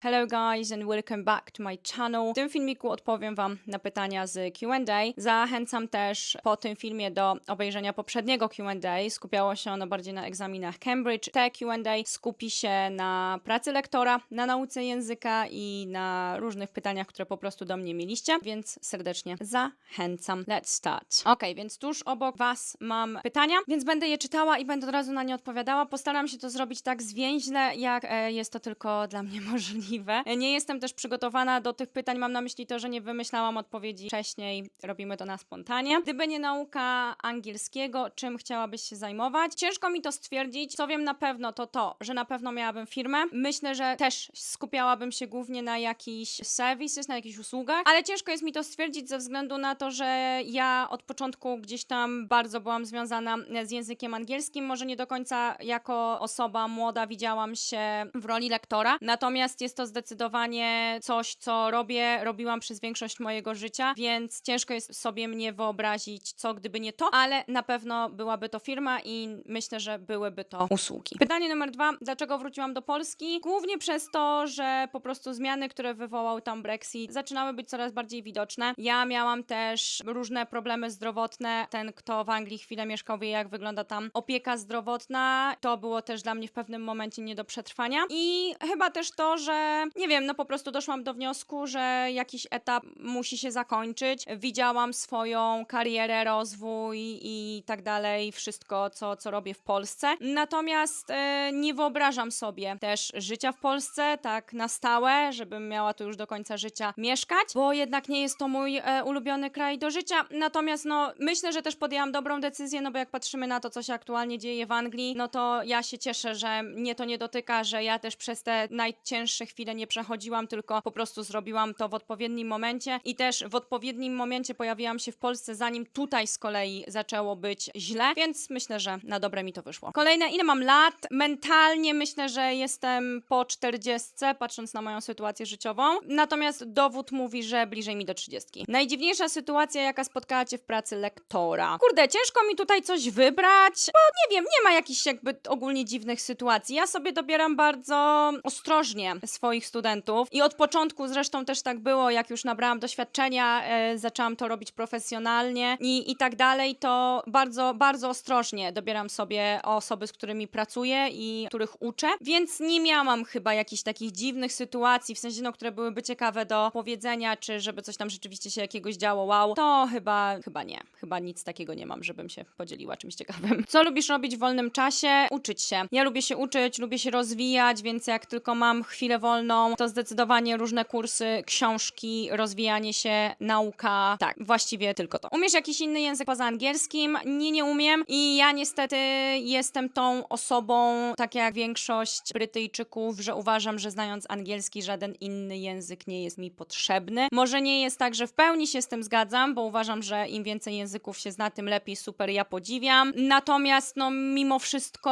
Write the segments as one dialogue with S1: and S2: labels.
S1: Hello guys and welcome back to my channel. W tym filmiku odpowiem Wam na pytania z Q&A. Zachęcam też po tym filmie do obejrzenia poprzedniego Q&A. Skupiało się ono bardziej na egzaminach Cambridge. Te Q&A skupi się na pracy lektora, na nauce języka i na różnych pytaniach, które po prostu do mnie mieliście, więc serdecznie zachęcam. Let's start. Ok, więc tuż obok Was mam pytania, więc będę je czytała i będę od razu na nie odpowiadała. Postaram się to zrobić tak zwięźle, jak e, jest to tylko dla mnie możliwe. Nie jestem też przygotowana do tych pytań, mam na myśli to, że nie wymyślałam odpowiedzi wcześniej, robimy to na spontanie. Gdyby nie nauka angielskiego, czym chciałabyś się zajmować? Ciężko mi to stwierdzić. Co wiem na pewno, to to, że na pewno miałabym firmę. Myślę, że też skupiałabym się głównie na jakichś services, na jakichś usługach, ale ciężko jest mi to stwierdzić ze względu na to, że ja od początku gdzieś tam bardzo byłam związana z językiem angielskim. Może nie do końca jako osoba młoda widziałam się w roli lektora, natomiast jest to zdecydowanie coś, co robię, robiłam przez większość mojego życia, więc ciężko jest sobie mnie wyobrazić, co gdyby nie to, ale na pewno byłaby to firma i myślę, że byłyby to usługi. Pytanie numer dwa. Dlaczego wróciłam do Polski? Głównie przez to, że po prostu zmiany, które wywołał tam Brexit, zaczynały być coraz bardziej widoczne. Ja miałam też różne problemy zdrowotne. Ten, kto w Anglii chwilę mieszkał, wie, jak wygląda tam opieka zdrowotna. To było też dla mnie w pewnym momencie nie do przetrwania. I chyba też to, że nie wiem, no po prostu doszłam do wniosku, że jakiś etap musi się zakończyć. Widziałam swoją karierę, rozwój i tak dalej, wszystko, co, co robię w Polsce. Natomiast e, nie wyobrażam sobie też życia w Polsce tak na stałe, żebym miała tu już do końca życia mieszkać, bo jednak nie jest to mój e, ulubiony kraj do życia. Natomiast no myślę, że też podjęłam dobrą decyzję, no bo jak patrzymy na to, co się aktualnie dzieje w Anglii, no to ja się cieszę, że mnie to nie dotyka, że ja też przez te najcięższe chwile nie przechodziłam, tylko po prostu zrobiłam to w odpowiednim momencie i też w odpowiednim momencie pojawiłam się w Polsce, zanim tutaj z kolei zaczęło być źle, więc myślę, że na dobre mi to wyszło. Kolejne, ile mam lat? Mentalnie myślę, że jestem po 40, patrząc na moją sytuację życiową, natomiast dowód mówi, że bliżej mi do 30. Najdziwniejsza sytuacja, jaka spotkała cię w pracy lektora. Kurde, ciężko mi tutaj coś wybrać, bo nie wiem, nie ma jakichś jakby ogólnie dziwnych sytuacji. Ja sobie dobieram bardzo ostrożnie swoich studentów i od początku zresztą też tak było, jak już nabrałam doświadczenia, e, zaczęłam to robić profesjonalnie i, i tak dalej, to bardzo, bardzo ostrożnie dobieram sobie osoby, z którymi pracuję i których uczę, więc nie miałam chyba jakichś takich dziwnych sytuacji, w sensie, no, które byłyby ciekawe do powiedzenia, czy żeby coś tam rzeczywiście się jakiegoś działo, wow, to chyba, chyba nie. Chyba nic takiego nie mam, żebym się podzieliła czymś ciekawym. Co lubisz robić w wolnym czasie? Uczyć się. Ja lubię się uczyć, lubię się rozwijać, więc jak tylko mam chwilę wolną, to zdecydowanie różne kursy, książki, rozwijanie się, nauka. Tak, właściwie tylko to. Umiesz jakiś inny język poza angielskim? Nie, nie umiem i ja niestety jestem tą osobą, tak jak większość Brytyjczyków, że uważam, że znając angielski, żaden inny język nie jest mi potrzebny. Może nie jest tak, że w pełni się z tym zgadzam, bo uważam, że im więcej języków się zna, tym lepiej, super, ja podziwiam. Natomiast, no, mimo wszystko,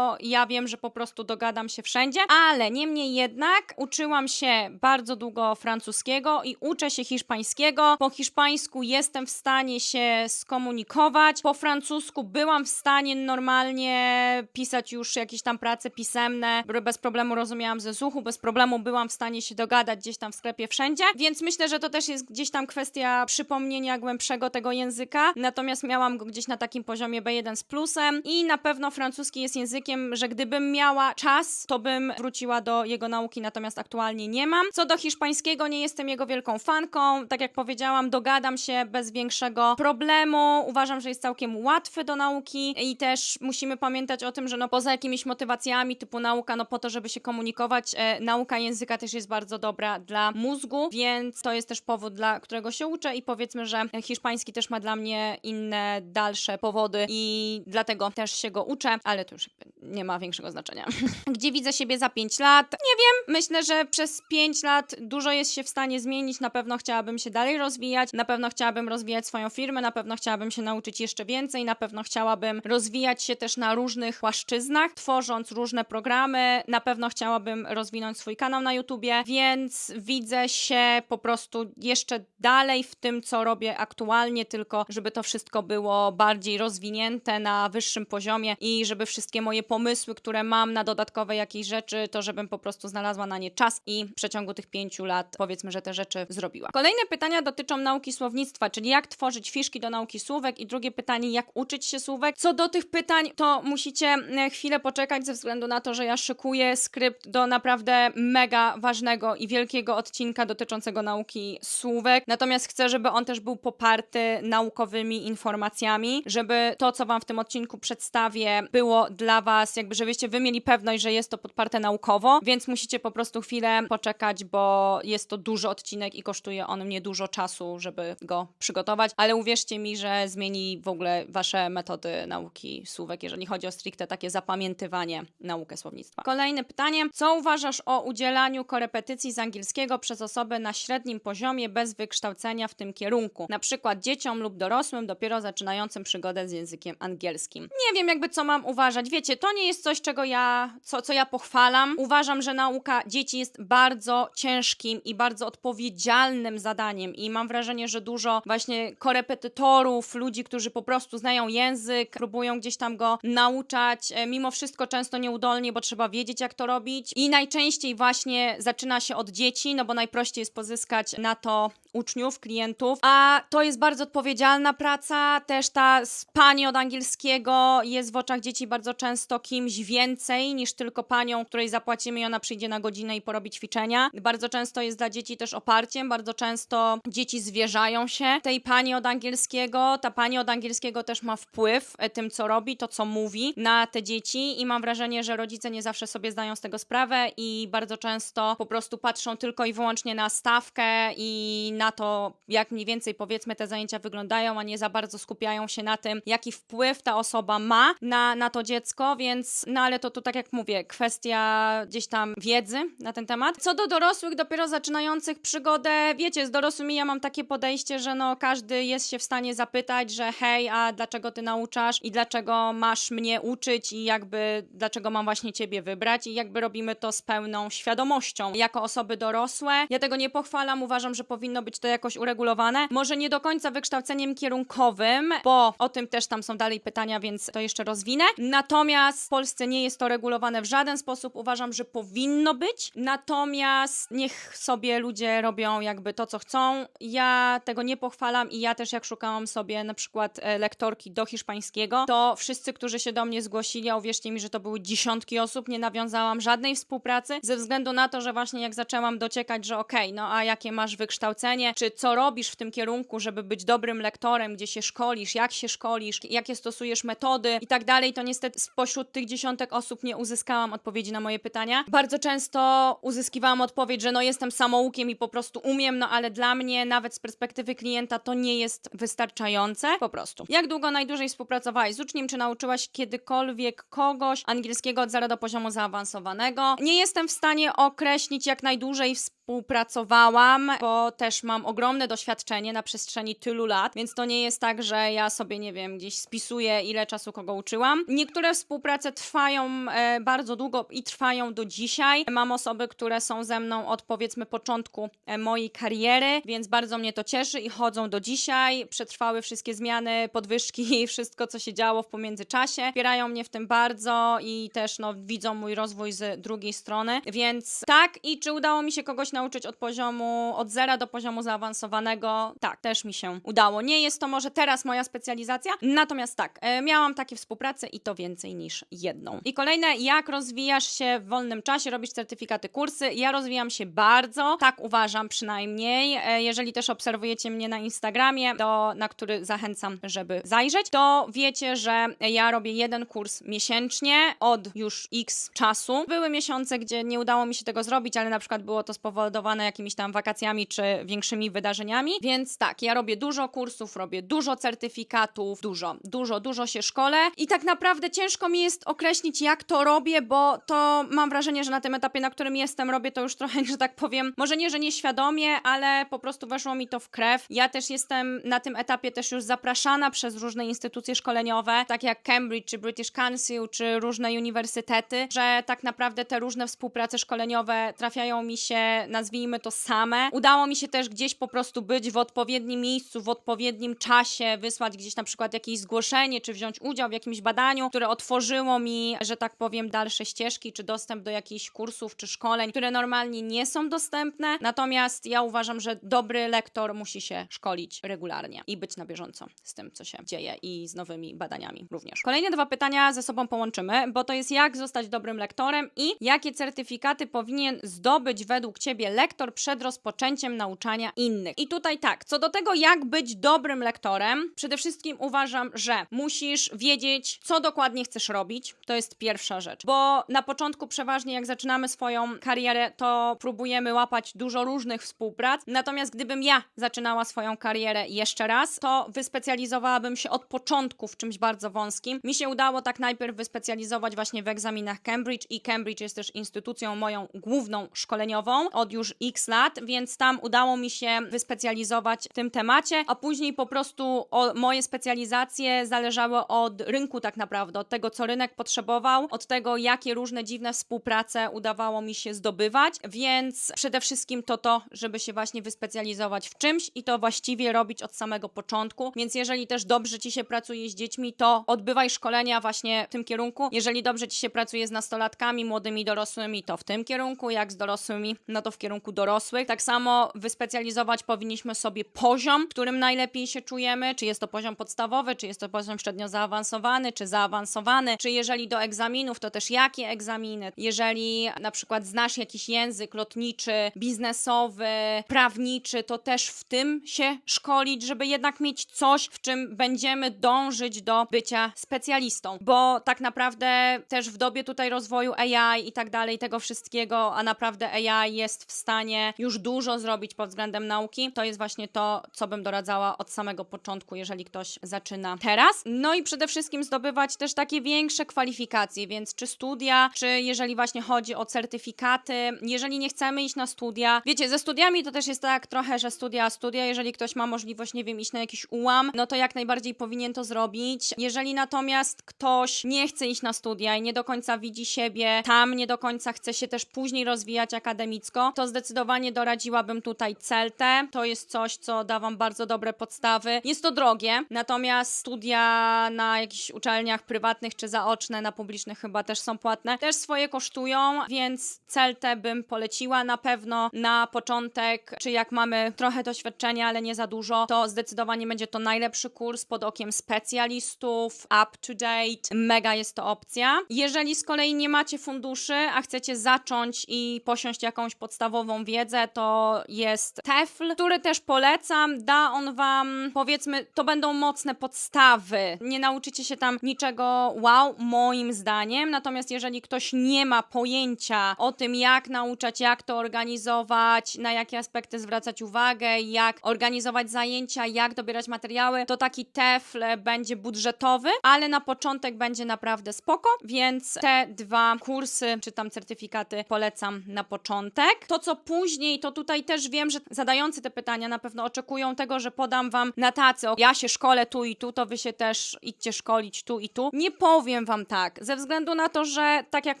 S1: ja wiem, że po prostu dogadam się wszędzie, ale niemniej jednak uczyłam się bardzo długo francuskiego i uczę się hiszpańskiego. Po hiszpańsku jestem w stanie się skomunikować. Po francusku byłam w stanie normalnie pisać już jakieś tam prace pisemne. Bez problemu rozumiałam ze słuchu, bez problemu byłam w stanie się dogadać gdzieś tam w sklepie wszędzie. Więc myślę, że to też jest gdzieś tam kwestia przypomnienia głębszego tego języka. Natomiast miałam go gdzieś na takim poziomie B1 z plusem i na pewno francuski jest językiem, że gdybym miała czas, to bym wróciła do jego nauki, natomiast aktualnie nie mam. Co do hiszpańskiego, nie jestem jego wielką fanką. Tak jak powiedziałam, dogadam się bez większego problemu. Uważam, że jest całkiem łatwy do nauki i też musimy pamiętać o tym, że no poza jakimiś motywacjami typu nauka, no po to, żeby się komunikować, e, nauka języka też jest bardzo dobra dla mózgu, więc to jest też powód, dla którego się uczę i powiedzmy, że hiszpański też ma dla mnie inne, dalsze powody i dlatego też się go uczę, ale to już jakby nie ma większego znaczenia. Gdzie widzę siebie za 5 lat? Nie wiem. Myślę, że przez 5 lat dużo jest się w stanie zmienić. Na pewno chciałabym się dalej rozwijać, na pewno chciałabym rozwijać swoją firmę, na pewno chciałabym się nauczyć jeszcze więcej, na pewno chciałabym rozwijać się też na różnych płaszczyznach, tworząc różne programy. Na pewno chciałabym rozwinąć swój kanał na YouTubie, więc widzę się po prostu jeszcze dalej w tym, co robię aktualnie, tylko żeby to wszystko było bardziej rozwinięte na wyższym poziomie i żeby wszystkie moje pomysły pomysły, które mam na dodatkowe jakieś rzeczy, to żebym po prostu znalazła na nie czas i w przeciągu tych pięciu lat powiedzmy, że te rzeczy zrobiła. Kolejne pytania dotyczą nauki słownictwa, czyli jak tworzyć fiszki do nauki słówek i drugie pytanie, jak uczyć się słówek. Co do tych pytań, to musicie e, chwilę poczekać ze względu na to, że ja szykuję skrypt do naprawdę mega ważnego i wielkiego odcinka dotyczącego nauki słówek. Natomiast chcę, żeby on też był poparty naukowymi informacjami, żeby to, co wam w tym odcinku przedstawię, było dla was, jakby żebyście wy mieli pewność, że jest to podparte naukowo, więc musicie po prostu chwilę poczekać, bo jest to duży odcinek i kosztuje on mnie dużo czasu, żeby go przygotować, ale uwierzcie mi, że zmieni w ogóle wasze metody nauki słówek, jeżeli chodzi o stricte takie zapamiętywanie naukę słownictwa. Kolejne pytanie. Co uważasz o udzielaniu korepetycji z angielskiego przez osoby na średnim poziomie bez wykształcenia w tym kierunku? Na przykład dzieciom lub dorosłym dopiero zaczynającym przygodę z językiem angielskim. Nie wiem jakby co mam uważać. Wiecie, to nie jest coś, czego ja, co, co ja pochwalam. Uważam, że nauka dzieci jest bardzo ciężkim i bardzo odpowiedzialnym zadaniem i mam wrażenie, że dużo właśnie korepetytorów, ludzi, którzy po prostu znają język, próbują gdzieś tam go nauczać, e, mimo wszystko często nieudolnie, bo trzeba wiedzieć jak to robić i najczęściej właśnie zaczyna się od dzieci, no bo najprościej jest pozyskać na to uczniów, klientów, a to jest bardzo odpowiedzialna praca, też ta z pani od angielskiego jest w oczach dzieci bardzo często kimś więcej niż tylko panią, której zapłacimy i ona przyjdzie na godzinę i porobi ćwiczenia. Bardzo często jest dla dzieci też oparciem, bardzo często dzieci zwierzają się tej pani od angielskiego, ta pani od angielskiego też ma wpływ e, tym, co robi, to co mówi na te dzieci i mam wrażenie, że rodzice nie zawsze sobie zdają z tego sprawę i bardzo często po prostu patrzą tylko i wyłącznie na stawkę i na to, jak mniej więcej powiedzmy te zajęcia wyglądają, a nie za bardzo skupiają się na tym, jaki wpływ ta osoba ma na, na to dziecko, więc no ale to tu tak jak mówię, kwestia gdzieś tam wiedzy na ten temat. Co do dorosłych, dopiero zaczynających przygodę, wiecie, z dorosłymi ja mam takie podejście, że no każdy jest się w stanie zapytać, że hej, a dlaczego ty nauczasz i dlaczego masz mnie uczyć i jakby dlaczego mam właśnie ciebie wybrać i jakby robimy to z pełną świadomością jako osoby dorosłe. Ja tego nie pochwalam, uważam, że powinno być to jakoś uregulowane. Może nie do końca wykształceniem kierunkowym, bo o tym też tam są dalej pytania, więc to jeszcze rozwinę. Natomiast w Polsce nie jest to regulowane w żaden sposób. Uważam, że powinno być. Natomiast niech sobie ludzie robią jakby to, co chcą. Ja tego nie pochwalam i ja też jak szukałam sobie na przykład e, lektorki do hiszpańskiego, to wszyscy, którzy się do mnie zgłosili, a uwierzcie mi, że to były dziesiątki osób, nie nawiązałam żadnej współpracy ze względu na to, że właśnie jak zaczęłam dociekać, że okej, no a jakie masz wykształcenie, czy co robisz w tym kierunku, żeby być dobrym lektorem, gdzie się szkolisz, jak się szkolisz, jakie stosujesz metody i tak dalej, to niestety spośród tych dziesiątek osób nie uzyskałam odpowiedzi na moje pytania. Bardzo często uzyskiwałam odpowiedź, że no jestem samoukiem i po prostu umiem, no ale dla mnie nawet z perspektywy klienta to nie jest wystarczające. Po prostu. Jak długo najdłużej współpracowałaś z uczniem, czy nauczyłaś kiedykolwiek kogoś angielskiego od zera do poziomu zaawansowanego? Nie jestem w stanie określić jak najdłużej współpracowałam, bo też mam ogromne doświadczenie na przestrzeni tylu lat, więc to nie jest tak, że ja sobie, nie wiem, gdzieś spisuję, ile czasu kogo uczyłam. Niektóre współprace trwają e, bardzo długo i trwają do dzisiaj. Mam osoby, które są ze mną od powiedzmy początku e, mojej kariery, więc bardzo mnie to cieszy i chodzą do dzisiaj. Przetrwały wszystkie zmiany, podwyżki i wszystko, co się działo w pomiędzyczasie. Wspierają mnie w tym bardzo i też no, widzą mój rozwój z drugiej strony, więc tak. I czy udało mi się kogoś nauczyć od poziomu, od zera do poziomu zaawansowanego? Tak, też mi się udało. Nie jest to może teraz moja specjalizacja, natomiast tak, e, miałam takie współprace i to więcej niż jedną. I kolejne, jak rozwijasz się w wolnym czasie, robisz certyfikaty, kursy? Ja rozwijam się bardzo, tak uważam przynajmniej. E, Jeżeli też obserwujecie mnie na Instagramie, do, na który zachęcam, żeby zajrzeć, to wiecie, że ja robię jeden kurs miesięcznie od już x czasu. Były miesiące, gdzie nie udało mi się tego zrobić, ale na przykład było to spowodowane jakimiś tam wakacjami czy większymi wydarzeniami. Więc tak, ja robię dużo kursów, robię dużo certyfikatów, dużo, dużo, dużo się szkole i tak naprawdę ciężko mi jest określić, jak to robię, bo to mam wrażenie, że na tym etapie, na którym jestem, robię to już trochę, że tak powiem, może nie, że nieświadomie, ale po prostu weszło mi to w krew. Ja też jestem na tym etapie też już zapraszana przez różne instytucje szkoleniowe, tak jak Cambridge, czy British Council, czy różne uniwersytety, że tak naprawdę te różne współprace szkoleniowe trafiają mi się, nazwijmy to same. Udało mi się też gdzieś po prostu być w odpowiednim miejscu, w odpowiednim czasie, wysłać gdzieś na przykład jakieś zgłoszenie, czy wziąć udział w jakimś badaniu, które otworzyło otworzyło mi, że tak powiem, dalsze ścieżki, czy dostęp do jakichś kursów, czy szkoleń, które normalnie nie są dostępne. Natomiast ja uważam, że dobry lektor musi się szkolić regularnie i być na bieżąco z tym, co się dzieje i z nowymi badaniami również. Kolejne dwa pytania ze sobą połączymy, bo to jest jak zostać dobrym lektorem i jakie certyfikaty powinien zdobyć według Ciebie lektor przed rozpoczęciem nauczania innych. I tutaj tak, co do tego, jak być dobrym lektorem, przede wszystkim uważam, że musisz wiedzieć, co dokładnie chcesz robić. To jest pierwsza rzecz, bo na początku przeważnie jak zaczynamy swoją karierę, to próbujemy łapać dużo różnych współprac. Natomiast gdybym ja zaczynała swoją karierę jeszcze raz, to wyspecjalizowałabym się od początku w czymś bardzo wąskim. Mi się udało tak najpierw wyspecjalizować właśnie w egzaminach Cambridge i Cambridge jest też instytucją moją główną szkoleniową od już x lat, więc tam udało mi się wyspecjalizować w tym temacie, a później po prostu moje specjalizacje zależały od rynku tak naprawdę, od tego, co rynek potrzebował, od tego, jakie różne dziwne współprace udawało mi się zdobywać, więc przede wszystkim to to, żeby się właśnie wyspecjalizować w czymś i to właściwie robić od samego początku, więc jeżeli też dobrze Ci się pracuje z dziećmi, to odbywaj szkolenia właśnie w tym kierunku. Jeżeli dobrze Ci się pracuje z nastolatkami, młodymi dorosłymi, to w tym kierunku, jak z dorosłymi, no to w kierunku dorosłych. Tak samo wyspecjalizować powinniśmy sobie poziom, w którym najlepiej się czujemy, czy jest to poziom podstawowy, czy jest to poziom średnio zaawansowany, czy zaawansowany, czy jeżeli do egzaminów, to też jakie egzaminy. Jeżeli na przykład znasz jakiś język lotniczy, biznesowy, prawniczy, to też w tym się szkolić, żeby jednak mieć coś, w czym będziemy dążyć do bycia specjalistą, bo tak naprawdę też w dobie tutaj rozwoju AI i tak dalej, tego wszystkiego, a naprawdę AI jest w stanie już dużo zrobić pod względem nauki, to jest właśnie to, co bym doradzała od samego początku, jeżeli ktoś zaczyna teraz. No i przede wszystkim zdobywać też takie większe kwalifikacje, więc czy studia, czy jeżeli właśnie chodzi o certyfikaty, jeżeli nie chcemy iść na studia, wiecie, ze studiami to też jest tak trochę, że studia, studia, jeżeli ktoś ma możliwość, nie wiem, iść na jakiś ułam, no to jak najbardziej powinien to zrobić. Jeżeli natomiast ktoś nie chce iść na studia i nie do końca widzi siebie tam, nie do końca chce się też później rozwijać akademicko, to zdecydowanie doradziłabym tutaj CELTE. To jest coś, co da wam bardzo dobre podstawy. Jest to drogie, natomiast studia na jakichś uczelniach prywatnych czy zaoczne, na publicznych chyba też są płatne, też swoje kosztują, więc CELTE bym poleciła na pewno na początek, czy jak mamy trochę doświadczenia, ale nie za dużo, to zdecydowanie będzie to najlepszy kurs pod okiem specjalistów, up to date, mega jest to opcja. Jeżeli z kolei nie macie funduszy, a chcecie zacząć i posiąść jakąś podstawową wiedzę, to jest TEFL, który też polecam. Da on wam, powiedzmy, to będą mocne podstawy. Nie nauczycie się tam niczego wow, moim zdaniem. Natomiast jeżeli ktoś nie ma pojęcia o tym, jak nauczać, jak to organizować, na jakie aspekty zwracać uwagę, jak organizować zajęcia, jak dobierać materiały, to taki TEFL będzie budżetowy, ale na początek będzie naprawdę spoko, więc te dwa kursy, czy tam certyfikaty polecam na początek. To co później, to tutaj też wiem, że zadający te pytania na pewno oczekują tego, że podam wam na tacy, o, ja się szkolę tu i tu, to wy się też idźcie szkolić tu i tu. Nie powiem wam tak, ze względu na to, że tak jak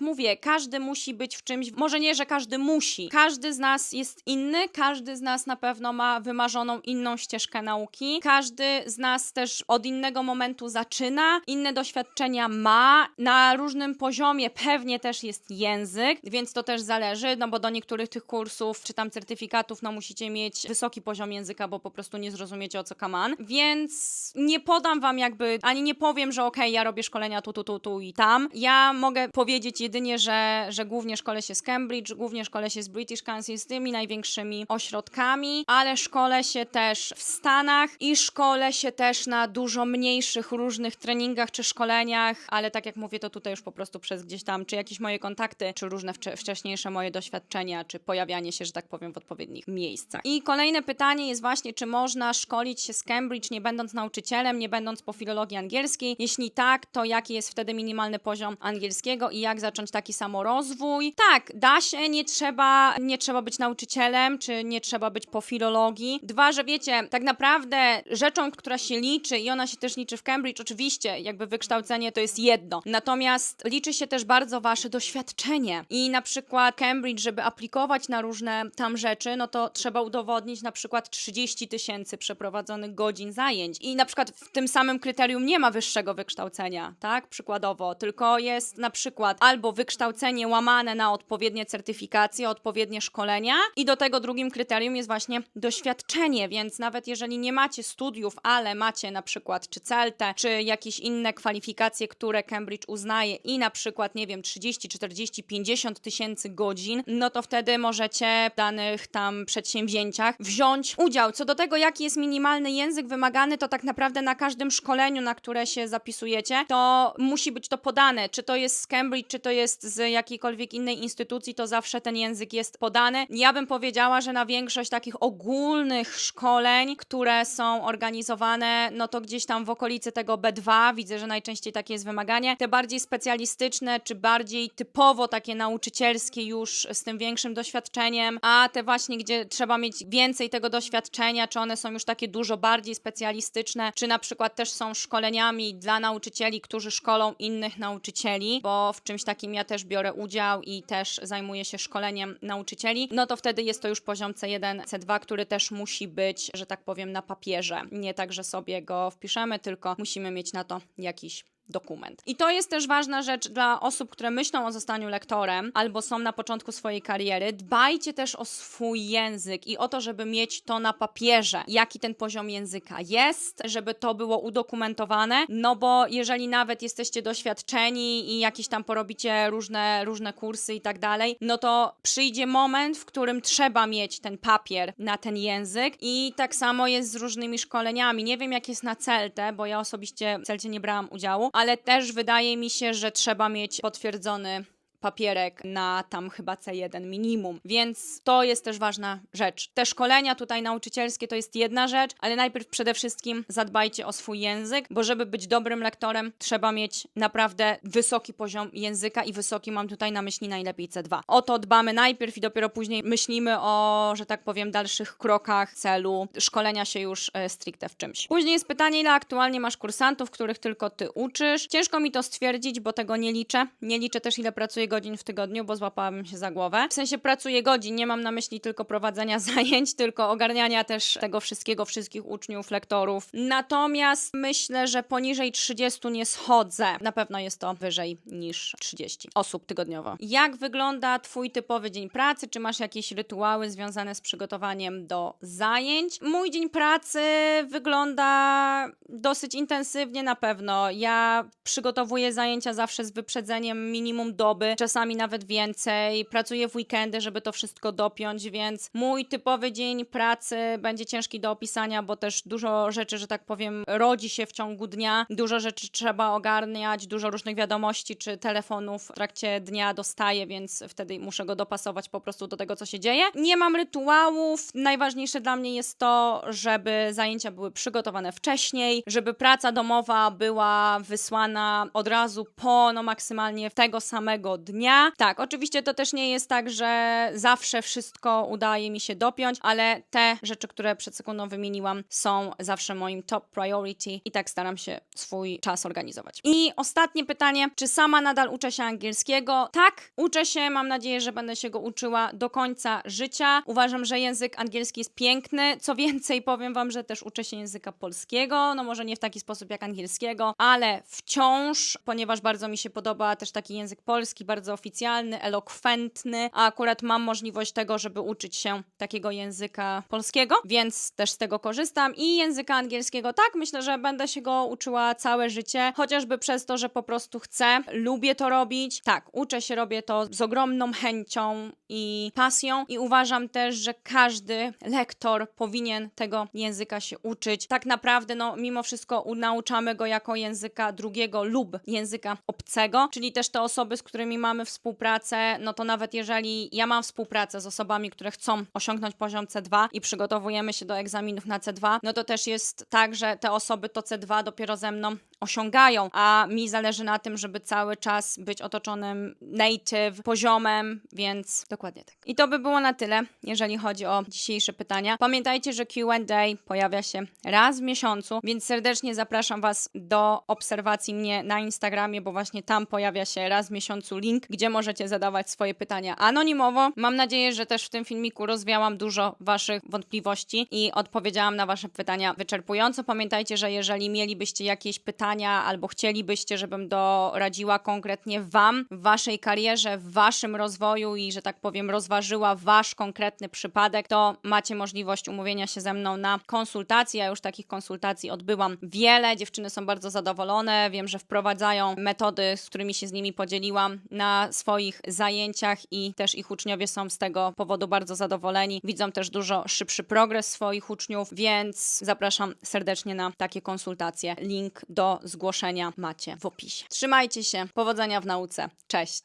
S1: mówię, każdy musi być w czymś, może nie, że każdy musi. Każdy z nas jest inny, każdy z nas na pewno ma wymarzoną inną ścieżkę nauki. Każdy z nas też od innego momentu zaczyna, inne doświadczenia ma, na różnym poziomie pewnie też jest język, więc to też zależy, no bo do niektórych tych kursów czy tam certyfikatów, no musicie mieć wysoki poziom języka, bo po prostu nie zrozumiecie o co kaman. Więc nie podam wam jakby, ani nie powiem, że okej, ja robię szkolenia tu, tu, tu, tu i tam. Ja mogę powiedzieć jedynie, że, że głównie szkolę się z Cambridge, głównie szkolę się z British Council, z tymi największymi ośrodkami, ale szkolę się też w Stanach i szkolę się też na dużo mniejszych różnych treningach czy szkoleniach, ale tak jak mówię, to tutaj już po prostu przez gdzieś tam, czy jakieś moje kontakty, czy różne wcze- wcześniejsze moje doświadczenia, czy pojawianie się, że tak powiem, w odpowiednich miejscach. I kolejne pytanie jest właśnie, czy można szkolić się z Cambridge, nie będąc nauczycielem, nie będąc po filologii angielskiej? Jeśli tak, to jaki jest wtedy minimalny poziom angielskiego i jak zacząć taki samorozwój? Tak, da się, nie trzeba, nie trzeba być nauczycielem, czy nie trzeba być po filologii. Dwa, że wiecie, tak naprawdę rzeczą, która się liczy i ona się też liczy w Cambridge, oczywiście, jakby wykształcenie to jest jedno. Natomiast liczy się też bardzo wasze doświadczenie. I na przykład Cambridge, żeby aplikować na różne tam rzeczy, no to trzeba udowodnić na przykład 30 tysięcy przeprowadzonych godzin zajęć. I na przykład w tym samym kryterium nie ma wyższego wykształcenia, tak? Przykładowo przykładowo, tylko jest na przykład albo wykształcenie łamane na odpowiednie certyfikacje, odpowiednie szkolenia i do tego drugim kryterium jest właśnie doświadczenie, więc nawet jeżeli nie macie studiów, ale macie na przykład czy CELTE, czy jakieś inne kwalifikacje, które Cambridge uznaje i na przykład, nie wiem, 30, 40, 50 tysięcy godzin, no to wtedy możecie w danych tam przedsięwzięciach wziąć udział. Co do tego, jaki jest minimalny język wymagany, to tak naprawdę na każdym szkoleniu, na które się zapisujecie, to musi być to podane. Czy to jest z Cambridge, czy to jest z jakiejkolwiek innej instytucji, to zawsze ten język jest podany. Ja bym powiedziała, że na większość takich ogólnych szkoleń, które są organizowane, no to gdzieś tam w okolicy tego B2, widzę, że najczęściej takie jest wymaganie. Te bardziej specjalistyczne, czy bardziej typowo takie nauczycielskie już z tym większym doświadczeniem, a te właśnie, gdzie trzeba mieć więcej tego doświadczenia, czy one są już takie dużo bardziej specjalistyczne, czy na przykład też są szkoleniami dla nauczycieli, którzy szkolą innych nauczycieli, bo w czymś takim ja też biorę udział i też zajmuję się szkoleniem nauczycieli, no to wtedy jest to już poziom C1, C2, który też musi być, że tak powiem, na papierze. Nie tak, że sobie go wpiszemy, tylko musimy mieć na to jakiś dokument. I to jest też ważna rzecz dla osób, które myślą o zostaniu lektorem albo są na początku swojej kariery. Dbajcie też o swój język i o to, żeby mieć to na papierze, jaki ten poziom języka jest, żeby to było udokumentowane, no bo jeżeli nawet jesteście doświadczeni i jakieś tam porobicie różne, różne kursy i tak dalej, no to przyjdzie moment, w którym trzeba mieć ten papier na ten język i tak samo jest z różnymi szkoleniami. Nie wiem, jak jest na CELTE, bo ja osobiście w CELTE nie brałam udziału, ale też wydaje mi się, że trzeba mieć potwierdzony papierek na tam chyba C1 minimum, więc to jest też ważna rzecz. Te szkolenia tutaj nauczycielskie to jest jedna rzecz, ale najpierw przede wszystkim zadbajcie o swój język, bo żeby być dobrym lektorem, trzeba mieć naprawdę wysoki poziom języka i wysoki mam tutaj na myśli najlepiej C2. O to dbamy najpierw i dopiero później myślimy o, że tak powiem, dalszych krokach celu szkolenia się już e, stricte w czymś. Później jest pytanie, ile aktualnie masz kursantów, których tylko ty uczysz. Ciężko mi to stwierdzić, bo tego nie liczę. Nie liczę też, ile pracuję godzin w tygodniu, bo złapałabym się za głowę. W sensie pracuję godzin, nie mam na myśli tylko prowadzenia zajęć, tylko ogarniania też tego wszystkiego, wszystkich uczniów, lektorów. Natomiast myślę, że poniżej 30 nie schodzę. Na pewno jest to wyżej niż 30 osób tygodniowo. Jak wygląda Twój typowy dzień pracy? Czy masz jakieś rytuały związane z przygotowaniem do zajęć? Mój dzień pracy wygląda dosyć intensywnie na pewno. Ja przygotowuję zajęcia zawsze z wyprzedzeniem minimum doby, czasami nawet więcej. Pracuję w weekendy, żeby to wszystko dopiąć, więc mój typowy dzień pracy będzie ciężki do opisania, bo też dużo rzeczy, że tak powiem, rodzi się w ciągu dnia. Dużo rzeczy trzeba ogarniać, dużo różnych wiadomości czy telefonów w trakcie dnia dostaję, więc wtedy muszę go dopasować po prostu do tego, co się dzieje. Nie mam rytuałów. Najważniejsze dla mnie jest to, żeby zajęcia były przygotowane wcześniej, żeby praca domowa była wysłana od razu po, no maksymalnie tego samego dnia. Tak, oczywiście to też nie jest tak, że zawsze wszystko udaje mi się dopiąć, ale te rzeczy, które przed sekundą wymieniłam, są zawsze moim top priority i tak staram się swój czas organizować. I ostatnie pytanie, czy sama nadal uczę się angielskiego? Tak, uczę się, mam nadzieję, że będę się go uczyła do końca życia. Uważam, że język angielski jest piękny. Co więcej, powiem Wam, że też uczę się języka polskiego, no może nie w taki sposób jak angielskiego, ale wciąż, ponieważ bardzo mi się podoba też taki język polski, bardzo oficjalny, elokwentny, a akurat mam możliwość tego, żeby uczyć się takiego języka polskiego, więc też z tego korzystam i języka angielskiego tak, myślę, że będę się go uczyła całe życie, chociażby przez to, że po prostu chcę, lubię to robić. Tak, uczę się, robię to z ogromną chęcią i pasją i uważam też, że każdy lektor powinien tego języka się uczyć. Tak naprawdę, no mimo wszystko nauczamy go jako języka drugiego lub języka obcego, czyli też te osoby, z którymi mamy współpracę, no to nawet jeżeli ja mam współpracę z osobami, które chcą osiągnąć poziom C2 i przygotowujemy się do egzaminów na C2, no to też jest tak, że te osoby to C2 dopiero ze mną osiągają, a mi zależy na tym, żeby cały czas być otoczonym native poziomem, więc dokładnie tak. I to by było na tyle, jeżeli chodzi o dzisiejsze pytania. Pamiętajcie, że Q&A pojawia się raz w miesiącu, więc serdecznie zapraszam Was do obserwacji mnie na Instagramie, bo właśnie tam pojawia się raz w miesiącu link, gdzie możecie zadawać swoje pytania anonimowo. Mam nadzieję, że też w tym filmiku rozwiałam dużo Waszych wątpliwości i odpowiedziałam na Wasze pytania wyczerpująco. Pamiętajcie, że jeżeli mielibyście jakieś pytania, albo chcielibyście, żebym doradziła konkretnie Wam w Waszej karierze, w Waszym rozwoju i, że tak powiem, rozważyła Wasz konkretny przypadek, to macie możliwość umówienia się ze mną na konsultację. Ja już takich konsultacji odbyłam wiele. Dziewczyny są bardzo zadowolone. Wiem, że wprowadzają metody, z którymi się z nimi podzieliłam na swoich zajęciach i też ich uczniowie są z tego powodu bardzo zadowoleni. Widzą też dużo szybszy progres swoich uczniów, więc zapraszam serdecznie na takie konsultacje. Link do zgłoszenia macie w opisie. Trzymajcie się. Powodzenia w nauce. Cześć.